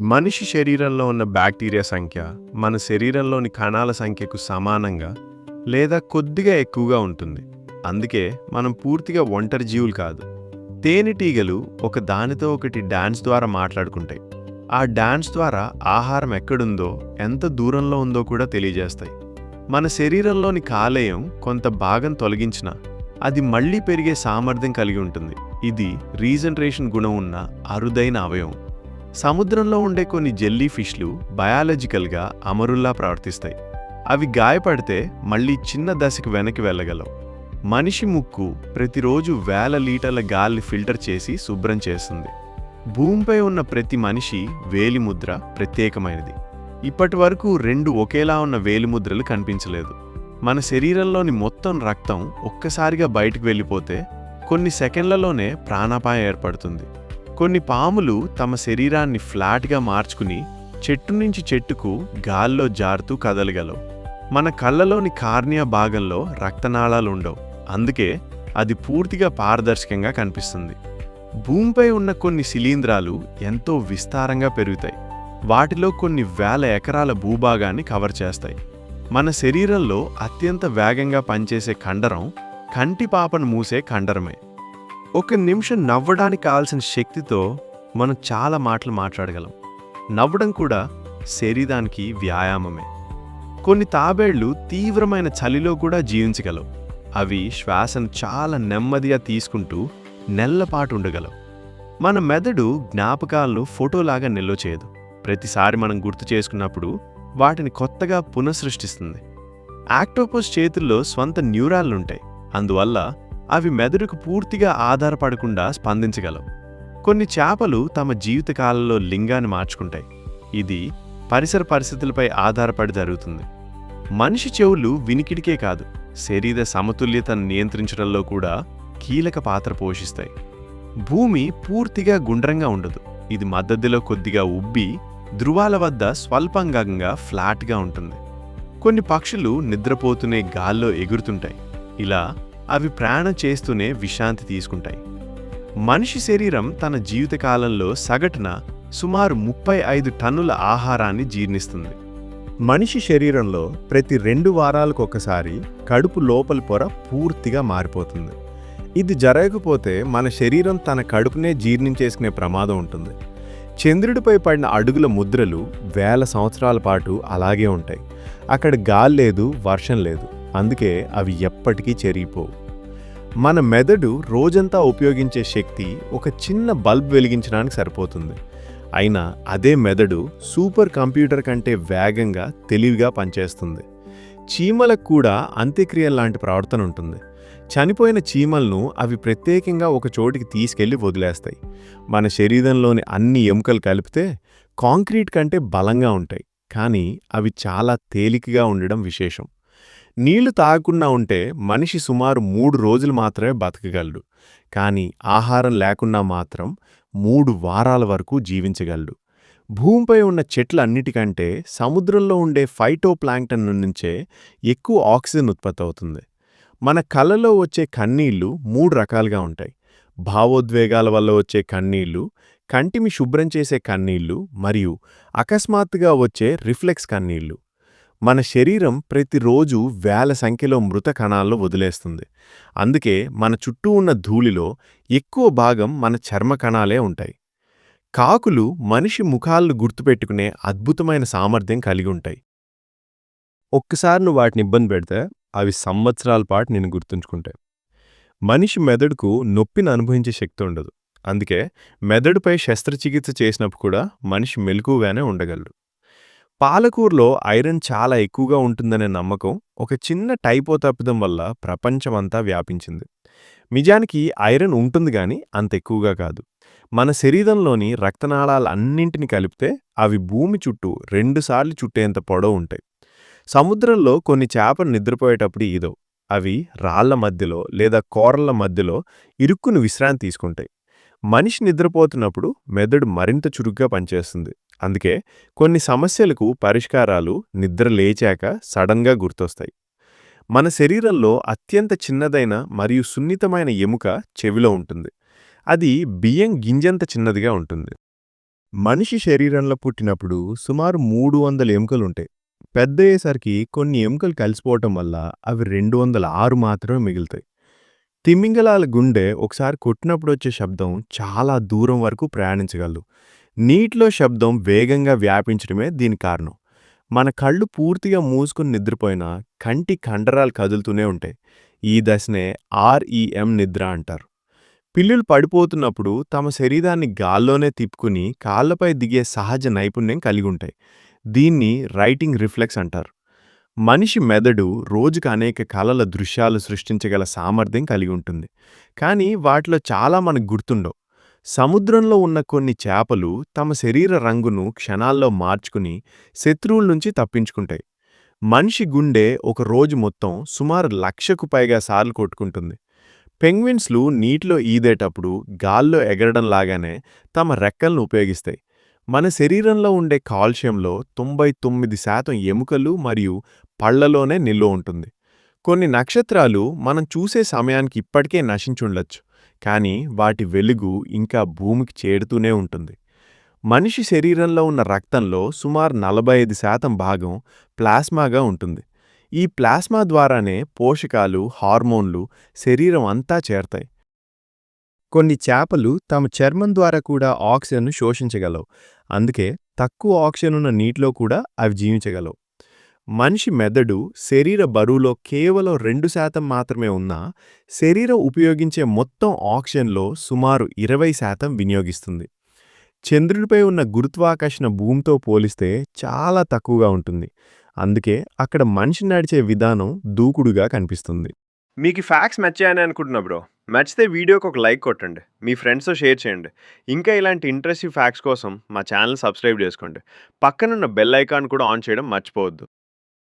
మనిషి శరీరంలో ఉన్న బ్యాక్టీరియా సంఖ్య మన శరీరంలోని కణాల సంఖ్యకు సమానంగా లేదా కొద్దిగా ఎక్కువగా ఉంటుంది. అందుకే మనం పూర్తిగా ఒంటరి జీవులు కాదు. తేనెటీగలు ఒక దానితో ఒకటి డాన్స్ ద్వారా మాట్లాడుకుంటాయి. ఆ డాన్స్ ద్వారా ఆహారం ఎక్కడుందో ఎంత దూరంలో ఉందో కూడా తెలియజేస్తాయి. మన శరీరంలోని కాలేయం కొంత భాగం తొలగించినా అది మళ్ళీ పెరిగే సామర్థ్యం కలిగి ఉంటుంది. ఇది రీజనరేషన్ గుణం ఉన్న అరుదైన అవయవం. సముద్రంలో ఉండే కొన్ని జెల్లీ ఫిష్లు బయాలజికల్గా అమరుల్లా ప్రవర్తిస్తాయి. అవి గాయపడితే మళ్ళీ చిన్న దశకు వెనక్కి వెళ్ళగలవు. మనిషి ముక్కు ప్రతిరోజు వేల లీటర్ల గాలిని ఫిల్టర్ చేసి శుభ్రం చేస్తుంది. భూమిపై ఉన్న ప్రతి మనిషి వేలిముద్ర ప్రత్యేకమైనది. ఇప్పటి వరకు రెండు ఒకేలా ఉన్న వేలిముద్రలు కనిపించలేదు. మన శరీరంలోని మొత్తం రక్తం ఒక్కసారిగా బయటకు వెళ్ళిపోతే కొన్ని సెకండ్లలోనే ప్రాణాపాయం ఏర్పడుతుంది. కొన్ని పాములు తమ శరీరాన్ని ఫ్లాట్గా మార్చుకుని చెట్టు నుంచి చెట్టుకు గాల్లో జారుతూ కదలగలవు. మన కళ్ళలోని కార్నియా భాగంలో రక్తనాళాలు ఉండవు అందుకే అది పూర్తిగా పారదర్శకంగా కనిపిస్తుంది. భూమిపై ఉన్న కొన్ని శిలీంధ్రాలు ఎంతో విస్తారంగా పెరుగుతాయి. వాటిలో కొన్ని వేల ఎకరాల భూభాగాన్ని కవర్ చేస్తాయి. మన శరీరంలో అత్యంత వేగంగా పనిచేసే కండరం కంటి పాపను మూసే కండరమే ఒక నిమిషం నవ్వడానికి కావాల్సిన శక్తితో మనం చాలా మాటలు మాట్లాడగలం. నవ్వడం కూడా శరీరానికి వ్యాయామమే. కొన్ని తాబేళ్ళు తీవ్రమైన చలిలో కూడా జీవించగలవు. అవి శ్వాసను చాలా నెమ్మదిగా తీసుకుంటూ నెల్లపాటు ఉండగలవు. మన మెదడు జ్ఞాపకాలను ఫోటోలాగా నిల్వ చేయదు. ప్రతిసారి మనం గుర్తు చేసుకున్నప్పుడు వాటిని కొత్తగా పునఃసృష్టిస్తుంది. ఆక్టోపస్ చేతుల్లో స్వంత న్యూరాలుంటాయి అందువల్ల అవి మెదడుకు పూర్తిగా ఆధారపడకుండా స్పందించగలవు. కొన్ని చేపలు తమ జీవితకాలంలో లింగాన్ని మార్చుకుంటాయి. ఇది పరిసర పరిస్థితులపై ఆధారపడి జరుగుతుంది. మనిషి చెవులు వినికిడికే కాదు శరీర సమతుల్యతను నియంత్రించడంలో కూడా కీలక పాత్ర పోషిస్తాయి. భూమి పూర్తిగా గుండ్రంగా ఉండదు. ఇది మద్దతులో కొద్దిగా ఉబ్బి ధృవాల వద్ద స్వల్పంగంగా ఫ్లాట్గా ఉంటుంది. కొన్ని పక్షులు నిద్రపోతూనే గాల్లో ఎగురుతుంటాయి. ఇలా అవి ప్రాణం చేస్తూనే విశ్రాంతి తీసుకుంటాయి. మనిషి శరీరం తన జీవితకాలంలో సగటున సుమారు ముప్పై ఐదు టన్నుల ఆహారాన్ని జీర్ణిస్తుంది. మనిషి శరీరంలో ప్రతి రెండు వారాలకు ఒకసారి కడుపు లోపల పొర పూర్తిగా మారిపోతుంది. ఇది జరగకపోతే మన శరీరం తన కడుపునే జీర్ణించేసుకునే ప్రమాదం ఉంటుంది. చంద్రుడిపై పడిన అడుగుల ముద్రలు వేల సంవత్సరాల పాటు అలాగే ఉంటాయి. అక్కడ గాలి లేదు వర్షం లేదు. అందుకే అవి ఎప్పటికీ చెరిగిపోవు. మన మెదడు రోజంతా ఉపయోగించే శక్తి ఒక చిన్న బల్బ్ వెలిగించడానికి సరిపోతుంది. అయినా అదే మెదడు సూపర్ కంప్యూటర్ కంటే వేగంగా తెలివిగా పనిచేస్తుంది. చీమలకు కూడా అంత్యక్రియల లాంటి ప్రవర్తన ఉంటుంది. చనిపోయిన చీమలను అవి ప్రత్యేకంగా ఒక చోటికి తీసుకెళ్ళి వదిలేస్తాయి. మన శరీరంలోని అన్ని ఎముకలు కలిపితే కాంక్రీట్ కంటే బలంగా ఉంటాయి. కానీ అవి చాలా తేలికగా ఉండడం విశేషం. నీళ్ళు తాగకుండా ఉంటే మనిషి సుమారు మూడు రోజులు మాత్రమే బతకగలడు. కానీ ఆహారం లేకుండా మాత్రం మూడు వారాల వరకు జీవించగలడు. భూమిపై ఉన్న చెట్లన్నిటికంటే సముద్రంలో ఉండే ఫైటోప్లాంక్టన్ నుంచే ఎక్కువ ఆక్సిజన్ ఉత్పత్తి అవుతుంది మన కళ్ళలో వచ్చే కన్నీళ్ళు మూడు రకాలుగా ఉంటాయి. భావోద్వేగాల వల్ల వచ్చే కన్నీళ్ళు కంటిమి శుభ్రం చేసే కన్నీళ్ళు మరియు అకస్మాత్తుగా వచ్చే రిఫ్లెక్స్ కన్నీళ్ళు. మన శరీరం ప్రతిరోజు వేల సంఖ్యలో మృత కణాల్లో వదిలేస్తుంది. అందుకే మన చుట్టూ ఉన్న ధూళిలో ఎక్కువ భాగం మన చర్మ కణాలే ఉంటాయి. కాకులు మనిషి ముఖాలను గుర్తుపెట్టుకునే అద్భుతమైన సామర్థ్యం కలిగి ఉంటాయి. ఒక్కసారి నువ్వు వాటిని ఇబ్బంది పెడితే అవి సంవత్సరాల పాటు నేను గుర్తుంచుకుంటాయి. మనిషి మెదడుకు నొప్పిని అనుభవించే శక్తి ఉండదు. అందుకే మెదడుపై శస్త్రచికిత్స చేసినప్పుడు కూడా మనిషి మెలకుగానే ఉండగలడు. పాలకూరలో ఐరన్ చాలా ఎక్కువగా ఉంటుందనే నమ్మకం ఒక చిన్న టైపో తప్పిదం వల్ల ప్రపంచమంతా వ్యాపించింది. నిజానికి ఐరన్ ఉంటుంది కానీ అంత ఎక్కువగా కాదు. మన శరీరంలోని రక్తనాళాలన్నింటిని కలిపితే అవి భూమి చుట్టూ రెండుసార్లు చుట్టేంత పొడవు ఉంటాయి. సముద్రంలో కొన్ని చేపలు నిద్రపోయేటప్పుడు ఇదో అవి రాళ్ళ మధ్యలో లేదా కోరల మధ్యలో ఇరుక్కుని విశ్రాంతి తీసుకుంటాయి. మనిషి నిద్రపోతున్నప్పుడు మెదడు మరింత చురుగ్గా పనిచేస్తుంది. అందుకే కొన్ని సమస్యలకు పరిష్కారాలు నిద్ర లేచాక సడన్గా గుర్తొస్తాయి. మన శరీరంలో అత్యంత చిన్నదైన మరియు సున్నితమైన ఎముక చెవిలో ఉంటుంది. అది బియ్యం గింజంత చిన్నదిగా ఉంటుంది. మనిషి శరీరంలో పుట్టినప్పుడు సుమారు మూడు వందల ఎముకలుంటాయి. పెద్ద అయ్యేసరికి కొన్ని ఎముకలు కలిసిపోవటం వల్ల అవి రెండు వందల ఆరు మాత్రమే మిగులుతాయి. తిమింగలాల గుండె ఒకసారి కొట్టినప్పుడు వచ్చే శబ్దం చాలా దూరం వరకు ప్రయాణించగలదు. నీటిలో శబ్దం వేగంగా వ్యాపించడమే దీని కారణం. మన కళ్ళు పూర్తిగా మూసుకుని నిద్రపోయినా కంటి కండరాలు కదులుతూనే ఉంటాయి. ఈ దశనే ఆర్ఈఎం నిద్ర అంటారు. పిల్లులు పడిపోతున్నప్పుడు తమ శరీరాన్ని గాల్లోనే తిప్పుకుని కాళ్ళపై దిగే సహజ నైపుణ్యం కలిగి ఉంటాయి. దీన్ని రైటింగ్ రిఫ్లెక్స్ అంటారు. మనిషి మెదడు రోజుకు అనేక కళల దృశ్యాలు సృష్టించగల సామర్థ్యం కలిగి ఉంటుంది. కానీ వాటిలో చాలా మనకు గుర్తుండవు. సముద్రంలో ఉన్న కొన్ని చేపలు తమ శరీర రంగును క్షణాల్లో మార్చుకుని శత్రువుల నుంచి తప్పించుకుంటాయి. మనిషి గుండె ఒక రోజు మొత్తం సుమారు లక్షకు పైగా సార్లు కొట్టుకుంటుంది. పెంగ్విన్స్లు నీటిలో ఈదేటప్పుడు గాల్లో ఎగరడం లాగానే తమ రెక్కలను ఉపయోగిస్తాయి. మన శరీరంలో ఉండే కాల్షియంలో తొంభై తొమ్మిది శాతం ఎముకలు మరియు పళ్ళలోనే నిల్వ ఉంటుంది. కొన్ని నక్షత్రాలు మనం చూసే సమయానికి ఇప్పటికే నశించుండొచ్చు కానీ వాటి వెలుగు ఇంకా భూమికి చేరుతూనే ఉంటుంది. మనిషి శరీరంలో ఉన్న రక్తంలో సుమారు నలభై ఐదు శాతం భాగం ప్లాస్మాగా ఉంటుంది. ఈ ప్లాస్మా ద్వారానే పోషకాలు హార్మోన్లు శరీరం అంతా చేరతాయి. కొన్ని చేపలు తమ చర్మం ద్వారా కూడా ఆక్సిజన్ను శోషించగలవు. అందుకే తక్కువ ఆక్సిజన్ ఉన్న నీటిలో కూడా అవి జీవించగలవు. మనిషి మెదడు శరీర బరువులో కేవలం రెండు శాతం మాత్రమే ఉన్నా శరీరం ఉపయోగించే మొత్తం ఆక్సిజన్లో సుమారు ఇరవై శాతం వినియోగిస్తుంది. చంద్రుడిపై ఉన్న గురుత్వాకర్షణ భూమితో పోలిస్తే చాలా తక్కువగా ఉంటుంది. అందుకే అక్కడ మనిషి నడిచే విధానం దూకుడుగా కనిపిస్తుంది. మీకు ఫ్యాక్స్ నచ్చాయని అనుకుంటున్నా బ్రో. నచ్చితే వీడియోకి ఒక లైక్ కొట్టండి. మీ ఫ్రెండ్స్తో షేర్ చేయండి. ఇంకా ఇలాంటి ఇంట్రెస్టింగ్ ఫ్యాక్ట్స్ కోసం మా ఛానల్ సబ్స్క్రైబ్ చేసుకోండి. పక్కనున్న బెల్ ఐకాన్ కూడా ఆన్ చేయడం మర్చిపోవద్దు.